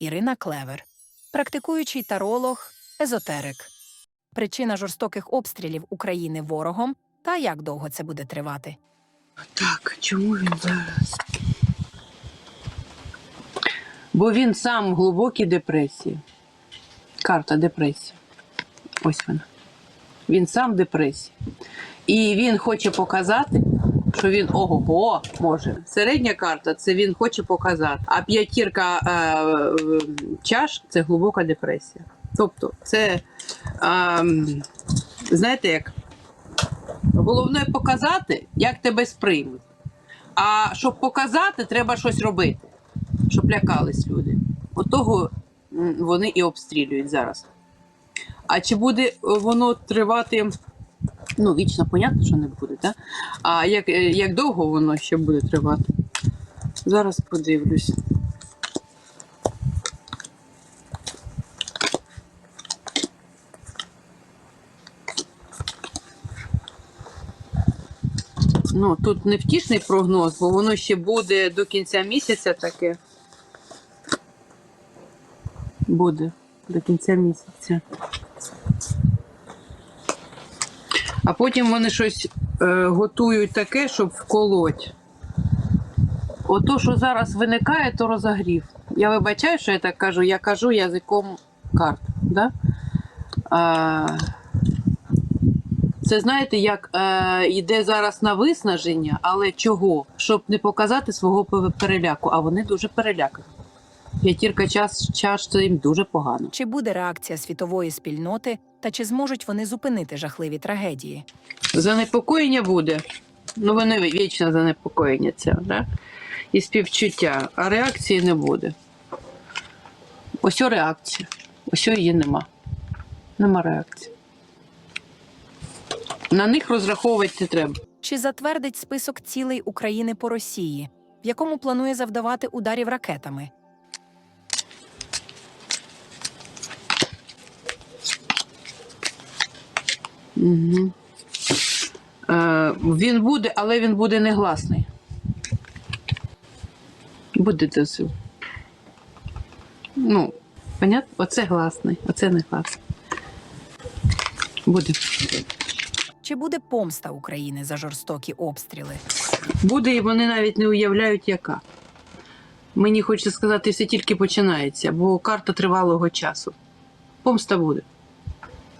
Ірина Клевер, практикуючий таролог, езотерик. Причина жорстоких обстрілів України ворогом та як довго це буде тривати. Так, чому він зараз? Бо він сам в глибокій депресії. Карта депресії. Ось вона. Він сам в депресії. І він хоче показати, що він ого може. Середня карта це він хоче показати. А п'ятірка е, чаш це глибока депресія. Тобто, це, е, знаєте, як Головне показати, як тебе сприймуть. А щоб показати, треба щось робити, щоб лякались люди. От того вони і обстрілюють зараз. А чи буде е, воно тривати? Ну, вічно, понятно, що не буде, так? А як, е, як довго воно ще буде тривати? Зараз подивлюсь. Ну, тут не втішний прогноз, бо воно ще буде до кінця місяця таке. Буде до кінця місяця. А потім вони щось е, готують таке, щоб вколоть. Ото, що зараз виникає, то розогрів. Я вибачаю, що я так кажу, я кажу язиком карт. Да? А, це знаєте, як е, йде зараз на виснаження, але чого? Щоб не показати свого переляку, а вони дуже перелякані. П'ятірка час, час це їм дуже погано. Чи буде реакція світової спільноти та чи зможуть вони зупинити жахливі трагедії? Занепокоєння буде. Ну, вони вічно занепокоєння це, да? і співчуття, а реакції не буде. Ось реакція. Ось її нема. Нема реакції. На них розраховувати не треба. Чи затвердить список цілей України по Росії, в якому планує завдавати ударів ракетами? Угу. Е, він буде, але він буде негласний. Буде дозив. Ну, понятно? Оце гласний, оце не гласний. Буде. Чи буде помста України за жорстокі обстріли? Буде, і вони навіть не уявляють, яка. Мені хочеться сказати, все тільки починається, бо карта тривалого часу. Помста буде.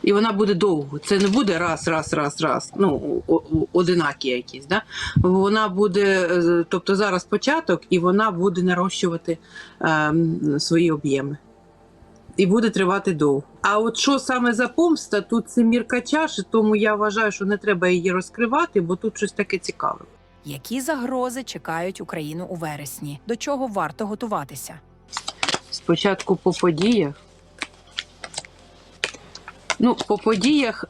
І вона буде довго. Це не буде раз, раз, раз, раз. Ну, одинакі якісь. Да? Вона буде, е, тобто зараз початок, і вона буде нарощувати ем, свої об'єми. І буде тривати довго. А от що саме за помста, тут це мірка чаші, тому я вважаю, що не треба її розкривати, бо тут щось таке цікаве. Які загрози чекають Україну у вересні? До чого варто готуватися? Спочатку по подіях. Ну, по подіях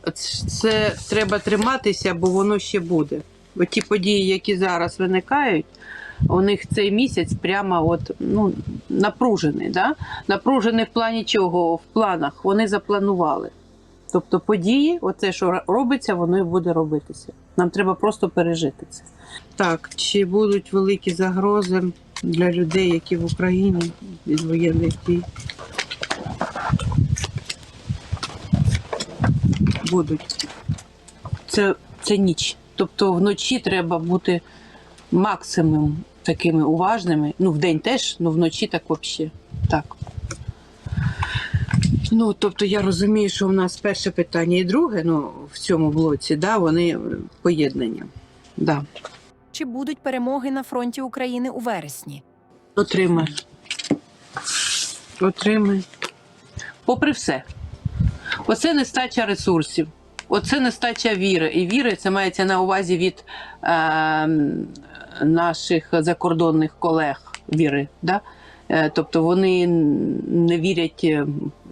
це треба триматися, бо воно ще буде. Бо ті події, які зараз виникають, у них цей місяць прямо от, ну, напружений. Да? Напружений в плані чого? В планах. Вони запланували. Тобто події, оце, що робиться, воно і буде робитися. Нам треба просто пережити це. Так, чи будуть великі загрози для людей, які в Україні від воєнних дій? Будуть. Це, це ніч. Тобто вночі треба бути максимум такими уважними. Ну, вдень теж, ну вночі так взагалі. Так. Ну, тобто я розумію, що в нас перше питання і друге, ну, в цьому блоці, да, вони поєднані. Да. Чи будуть перемоги на фронті України у вересні? Отримай. Отримай. Попри все. Оце нестача ресурсів. Оце нестача віри. І віри це мається на увазі від е, наших закордонних колег віри. Да? Е, тобто вони не вірять е,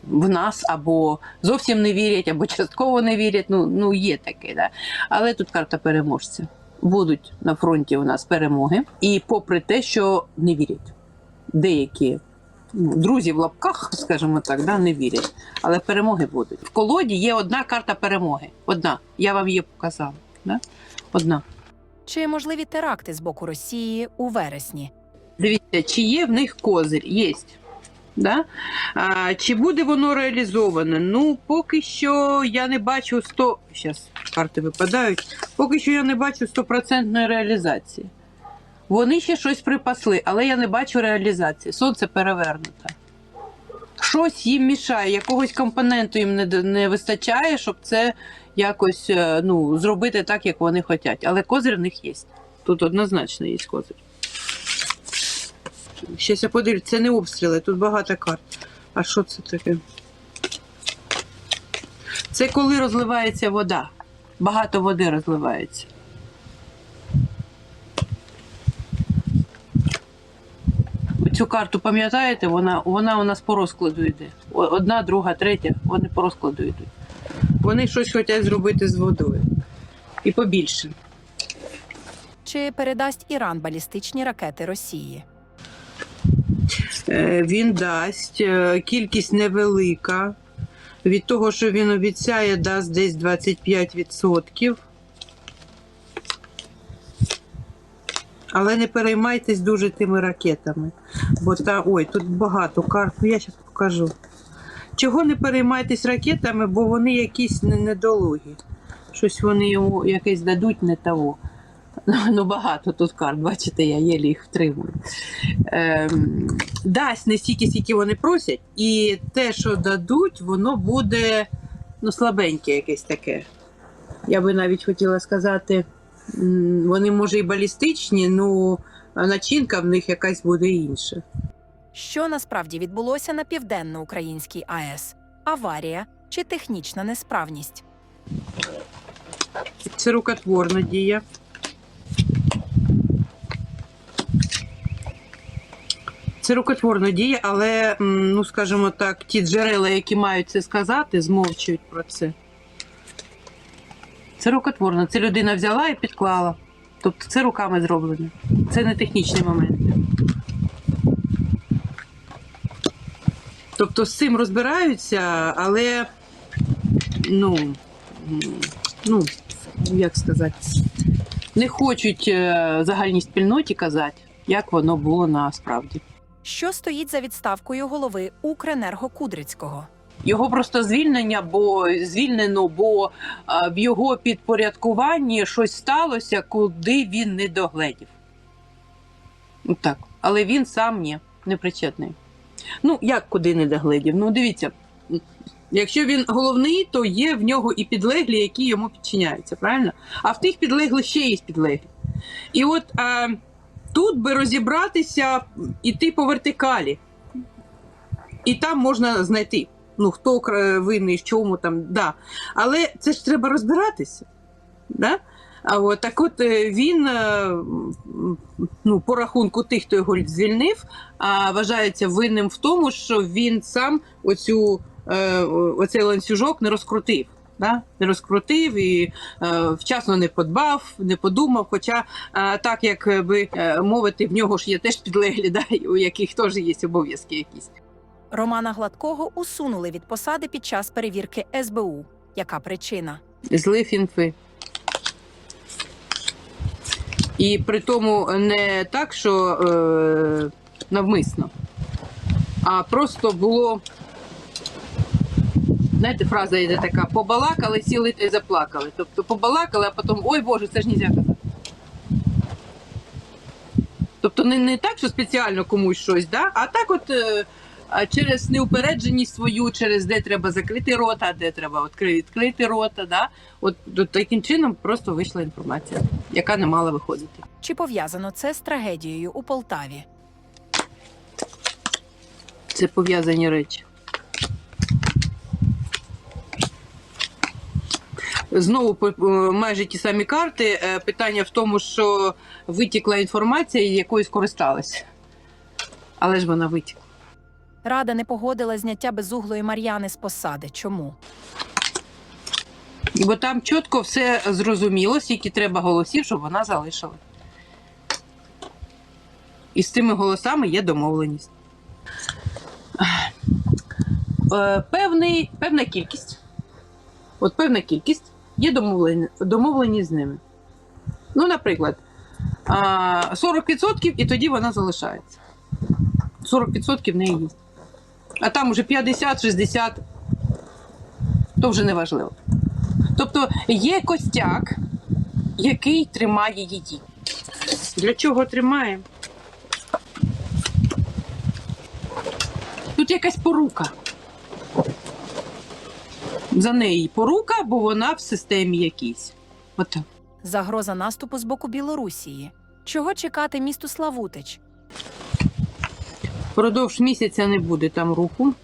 в нас, або зовсім не вірять, або частково не вірять. Ну, ну є таке. Да? Але тут карта переможця. Будуть на фронті у нас перемоги. І попри те, що не вірять. Деякі друзі в лапках, скажімо так, да, не вірять. Але перемоги будуть. В колоді є одна карта перемоги. Одна. Я вам її показала. Да? Одна. Чи можливі теракти з боку Росії у вересні? Дивіться, чи є в них козир? Є. Да? А, чи буде воно реалізоване? Ну, поки що я не бачу 100... Зараз карти випадають. Поки що я не бачу стопроцентної реалізації. Вони ще щось припасли, але я не бачу реалізації. Сонце перевернуте. Щось їм мішає, якогось компоненту їм не, не вистачає, щоб це якось е, ну, зробити так, як вони хочуть. Але козир в них є. Тут однозначно є козир. Щас я подивлюсь, це не обстріли, тут багато карт. А що це таке? Це коли розливається вода. Багато води розливається. Цю карту пам'ятаєте, вона, вона у нас по розкладу йде. Одна, друга, третя, вони по розкладу йдуть. Вони щось хочуть зробити з водою. І побільше. Чи передасть Іран балістичні ракети Росії? Е, Він дасть е, кількість невелика. Від того, що він обіцяє, дасть десь 25%. Але не переймайтесь дуже тими ракетами. Бо та, ой, тут багато карт, ну я зараз покажу. Чого не переймайтесь ракетами, бо вони якісь не- недолугі. Щось вони йому якесь дадуть не того. Ну, багато тут карт, бачите, я єлі їх втримую. Ем, дасть не стільки, скільки вони просять, і те, що дадуть, воно буде ну, слабеньке якесь таке. Я би навіть хотіла сказати, вони може і балістичні, ну а начинка в них якась буде інша. Що насправді відбулося на південноукраїнській АЕС? Аварія чи технічна несправність? Це рукотворна дія. Це рукотворна дія, але, ну скажімо так, ті джерела, які мають це сказати, змовчують про це. Це рукотворно. Це людина взяла і підклала. Тобто це руками зроблено. Це не технічний момент. Тобто з цим розбираються, але ну, ну як сказати, не хочуть е, загальній спільноті казати, як воно було насправді. Що стоїть за відставкою голови Укренерго Кудрицького? Його просто звільнення, бо звільнено, бо е, в його підпорядкуванні щось сталося, куди він не догледів. Ну, Так. Але він сам ні, не причетний. Ну, як куди не догледів? Ну, дивіться, якщо він головний, то є в нього і підлеглі, які йому підчиняються, правильно? А в тих підлеглих ще є підлеглі. І от е, тут би розібратися, іти по вертикалі. І там можна знайти, ну, хто винний, в чому там, да. Але це ж треба розбиратися. Да? А от, так от е, він, е, ну, по рахунку тих, хто його звільнив, а, вважається винним в тому, що він сам оцю, е, оцей ланцюжок не розкрутив. Да? Не розкрутив і е, вчасно не подбав, не подумав. Хоча е, так як би е, мовити, в нього ж є теж підлеглі, да, у яких теж є обов'язки якісь. Романа Гладкого усунули від посади під час перевірки СБУ. Яка причина? Злив інфи. І при тому не так, що е, навмисно, а просто було. Знаєте, фраза йде така: побалакали, сіли та й заплакали. Тобто побалакали, а потім ой Боже, це ж нельзя казати. Тобто не, не так, що спеціально комусь щось, да? а так от е, через неупередженість свою, через де треба закрити рота, де треба відкрити рота. Да? От, от таким чином просто вийшла інформація, яка не мала виходити. Чи пов'язано це з трагедією у Полтаві? Це пов'язані речі. Знову е, майже ті самі карти. Е, Питання в тому, що витікла інформація, і якою скористалася. Але ж вона витікла. Рада не погодила зняття безуглої Мар'яни з посади. Чому? Бо там чітко все зрозуміло, скільки треба голосів, щоб вона залишила. І з цими голосами є домовленість. Е, Певний, певна кількість. От певна кількість є домовлені, домовлені з ними. Ну, наприклад, 40% і тоді вона залишається. 40% в неї є. А там уже 50-60, то вже не важливо. Тобто є костяк, який тримає її. Для чого тримає? Тут якась порука. За неї порука, бо вона в системі якійсь. Отак. Загроза наступу з боку Білорусії. Чого чекати місту Славутич? Впродовж місяця не буде там руху.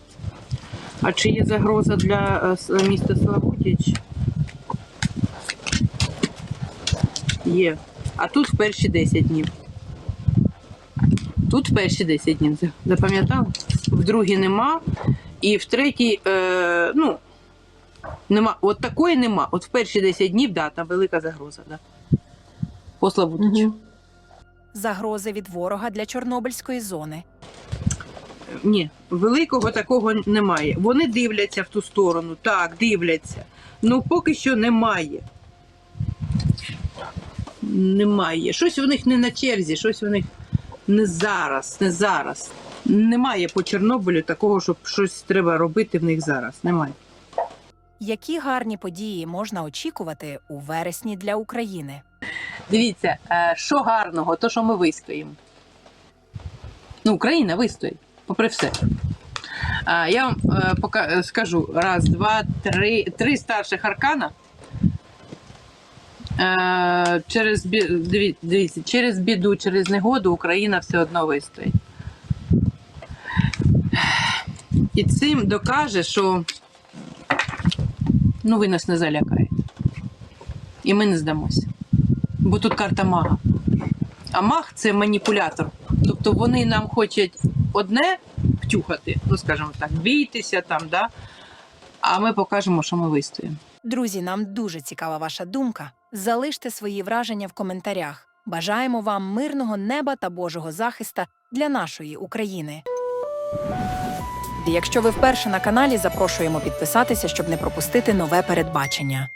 А чи є загроза для е, міста Славутич? Є. А тут в перші 10 днів. Тут в перші 10 днів. За- Запам'ятали? В другій нема. І в третій, е, ну, нема. От такої нема. От в перші 10 днів, да, там велика загроза, да. По Славутичу. Загрози від ворога для Чорнобильської зони. Ні, великого такого немає. Вони дивляться в ту сторону, так, дивляться. Ну поки що немає. Немає. Щось у них не на черзі, щось у них не зараз, не зараз. Немає по Чорнобилю такого, щоб щось треба робити в них зараз. Немає. Які гарні події можна очікувати у вересні для України? Дивіться, е, що гарного, то що ми вистоїмо. Ну, Україна вистоїть, попри все. Я вам е, пока, е, скажу: раз, два, три, три старших аркана. Е, Через, дивіться, через біду, через негоду Україна все одно вистоїть. І цим докаже, що ну, ви нас не залякаєте. І ми не здамося. Бо тут карта мага. А маг це маніпулятор. Тобто вони нам хочуть одне втюхати, ну скажімо так, бійтеся там, да? а ми покажемо, що ми вистоїмо. Друзі, нам дуже цікава ваша думка. Залиште свої враження в коментарях. Бажаємо вам мирного неба та Божого захиста для нашої України. Якщо ви вперше на каналі, запрошуємо підписатися, щоб не пропустити нове передбачення.